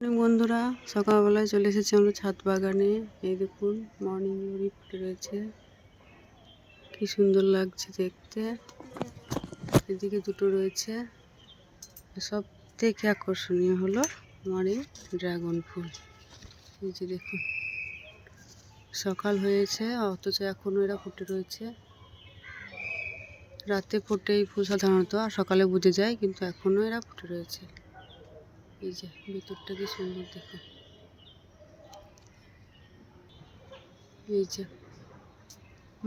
বন্ধুরা। সকালবেলায় চলে এসেছি আমরা ছাদ বাগানে। এই দেখুন মর্নিং গ্লোরি ফুটে রয়েছে। কি সুন্দর লাগছে দেখতে। এদিকে দুটো রয়েছে। সব থেকে আকর্ষণীয় হলো আমার এই ড্রাগন ফুল। এই যে দেখুন, সকাল হয়েছে, অথচ এখনও এরা ফুটে রয়েছে। রাতে ফোটে এই ফুল সাধারণত, আর সকালে বুঝে যায়, কিন্তু এখনও এরা ফুটে রয়েছে। এই যে ভিতরটা কি সুন্দর দেখুন এই যে,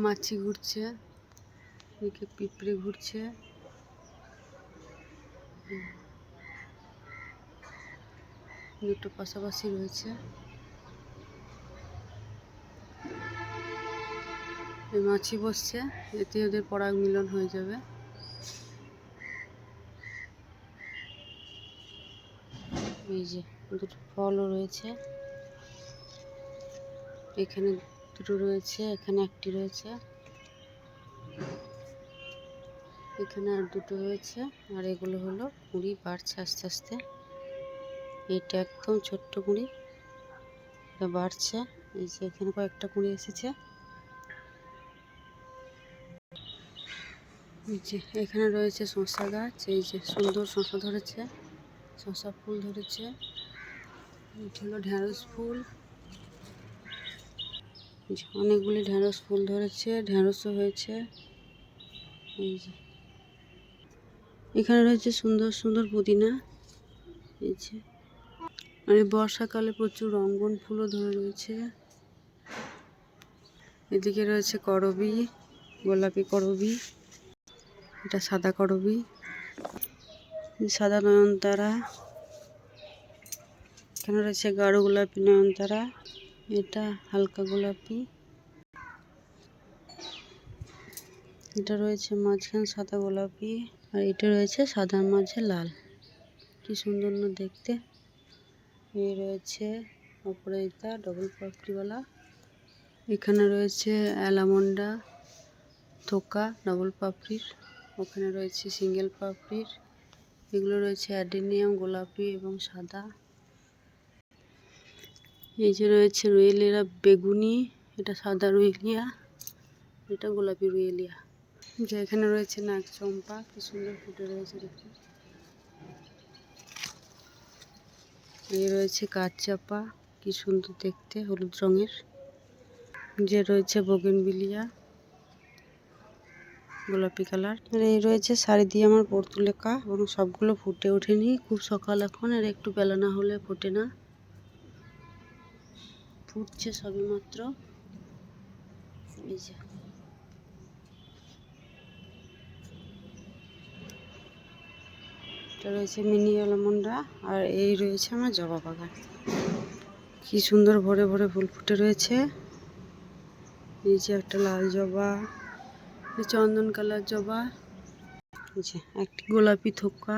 মাছি ঘুরছে, এদিকে পিঁপড়ে ঘুরছে। দুটো পাশাপাশি রয়েছে। মাছি বসছে, এতে ওদের পরাগ মিলন হয়ে যাবে। এই যে দুটো ফলও রয়েছে। এখানে দুটো রয়েছে, এখানে একটি রয়েছে। এখানে আর দুটো রয়েছে, আর এগুলো হলো কুড়ি বাড়ছে আস্তে আস্তে। এটা একদম ছোট্ট কুড়ি এটা বাড়ছে। এই যে এখানে কয়েকটা কুড়ি এসেছে। এখানে রয়েছে শসা গাছ, এই যে সুন্দর শসা ধরেছে। শসা ফুল ধরেছে। হলো ঢ্যাঁড়স ফুল। অনেকগুলি ঢ্যাঁড়স ফুল ধরেছে ঢ্যাঁড়সও হয়েছে। এই যে। এখানে রয়েছে সুন্দর সুন্দর পুদিনা। এই যে। আর বর্ষাকালে প্রচুর রঙ্গন ফুলও ধরে রয়েছে। এদিকে রয়েছে করবি, গোলাপি করবি। এটা সাদা করবি। সাদা নয়নতারা এখানে রয়েছে গাঢ় গোলাপি নয়নতারা এটা হালকা গোলাপি। এটা রয়েছে মাঝখানে সাদা গোলাপি আর এটা রয়েছে সাদার মাঝে লাল। কি সুন্দর না দেখতে। এ রয়েছে অপরাজিতা ডবল পাপড়িওয়ালা এখানে রয়েছে অ্যালামন্ডা, থোকা ডবল পাপড়ির ওখানে রয়েছে সিঙ্গেল পাপড়ির এগুলো রয়েছে অ্যাডেনিয়াম, গোলাপি এবং সাদা। এই যে রয়েছে রুয়েলিয়া বেগুনি, এটা সাদা রুয়েলিয়া, এটা গোলাপি রুয়েলিয়া। যে এখানে রয়েছে নাক চম্পা, কি সুন্দর ফুটে রয়েছে দেখুন এই রয়েছে কাঠ চাপা কি সুন্দর দেখতে, হলুদ রঙের। যে রয়েছে বগেনবিলিয়া গোলাপি কালার। আর এই রয়েছে শাড়ি দিয়ে আমার পর্তুলেখা এবং সবগুলো ফুটে ওঠেনি। খুব সকাল এখন, আর একটু বেলা না হলে ফোটে না। ফুটছে সবে মাত্র। এটা রয়েছে মিনি আলমন্ডা, আর এই রয়েছে আমার জবা বাগান। কি সুন্দর ভরে ভরে ফুল ফুটে রয়েছে। এই যে একটা লাল জবা। চন্দন কালার জবা একটি গোলাপি থোকা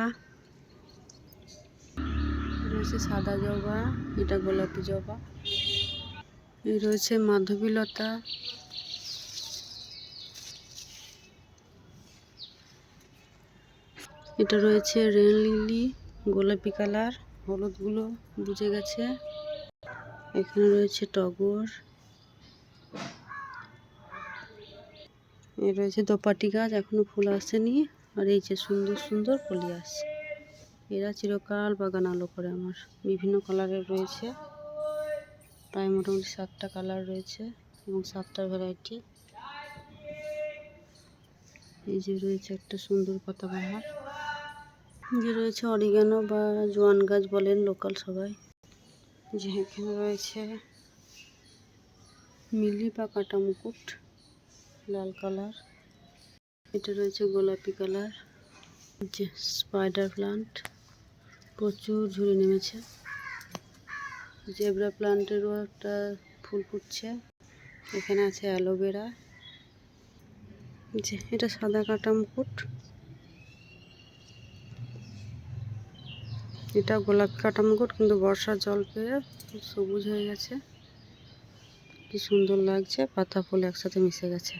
রয়েছে সাদা জবা এটা গোলাপি জবা এই রয়েছে মাধবীলতা এটা রয়েছে রেন লিলি গোলাপি কালার হলুদগুলো বুঝে গেছে এখানে রয়েছে টগর এ রয়েছে দোপাটি গাছ, এখনও ফুল আসেনি। আর এই যে সুন্দর সুন্দর কলি এরা চিরকাল বাগান আলো করে আমার। বিভিন্ন কালারের রয়েছে। প্রায় মোটামুটি সাতটা কালার রয়েছে এবং সাতটা ভ্যারাইটি। এই যে রয়েছে একটা সুন্দর পাতাবাহার যে রয়েছে অরিগানো বা জোয়ান গাছ বলেন লোকাল সবাই। যে এখানে রয়েছে মিলি বা কাটা মুকুট। লাল কালার। এটা রয়েছে গোলাপি কালার। যে স্পাইডার প্লান্ট প্রচুর ঝুড়ি নেমেছে। জেব্রা প্লান্টেরও একটা ফুল ফুটছে। এখানে আছে অ্যালোভেরা যে এটা সাদা কাটা মুকুট। এটা গোলাপি কাটা মুকুট, কিন্তু বর্ষার জল পেয়ে সবুজ হয়ে গেছে। কি সুন্দর লাগছে, পাতা ফুল একসাথে মিশে গেছে।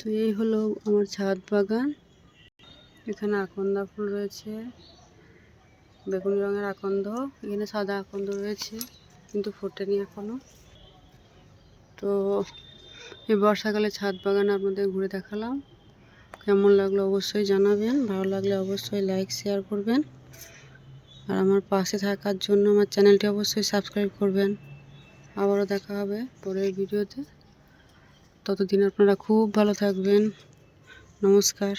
তো এই হলো আমার ছাদ বাগান। এখানে আকন্দা ফুল রয়েছে, বেগুনি রঙের আকন্দ, এখানে সাদা আকন্দ রয়েছে, কিন্তু ফোটেনি এখনও। তো এই বর্ষাকালে ছাদ বাগানে আপনাদের ঘুরে দেখালাম। কেমন লাগল অবশ্যই জানাবেন, ভালো লাগলে অবশ্যই লাইক, শেয়ার করবেন। আর আমার পাশে থাকার জন্য আমার চ্যানেলটি অবশ্যই সাবস্ক্রাইব করবেন। আবারও দেখা হবে পরের ভিডিওতে। ততদিন আপনারা খুব ভালো থাকবেন। নমস্কার।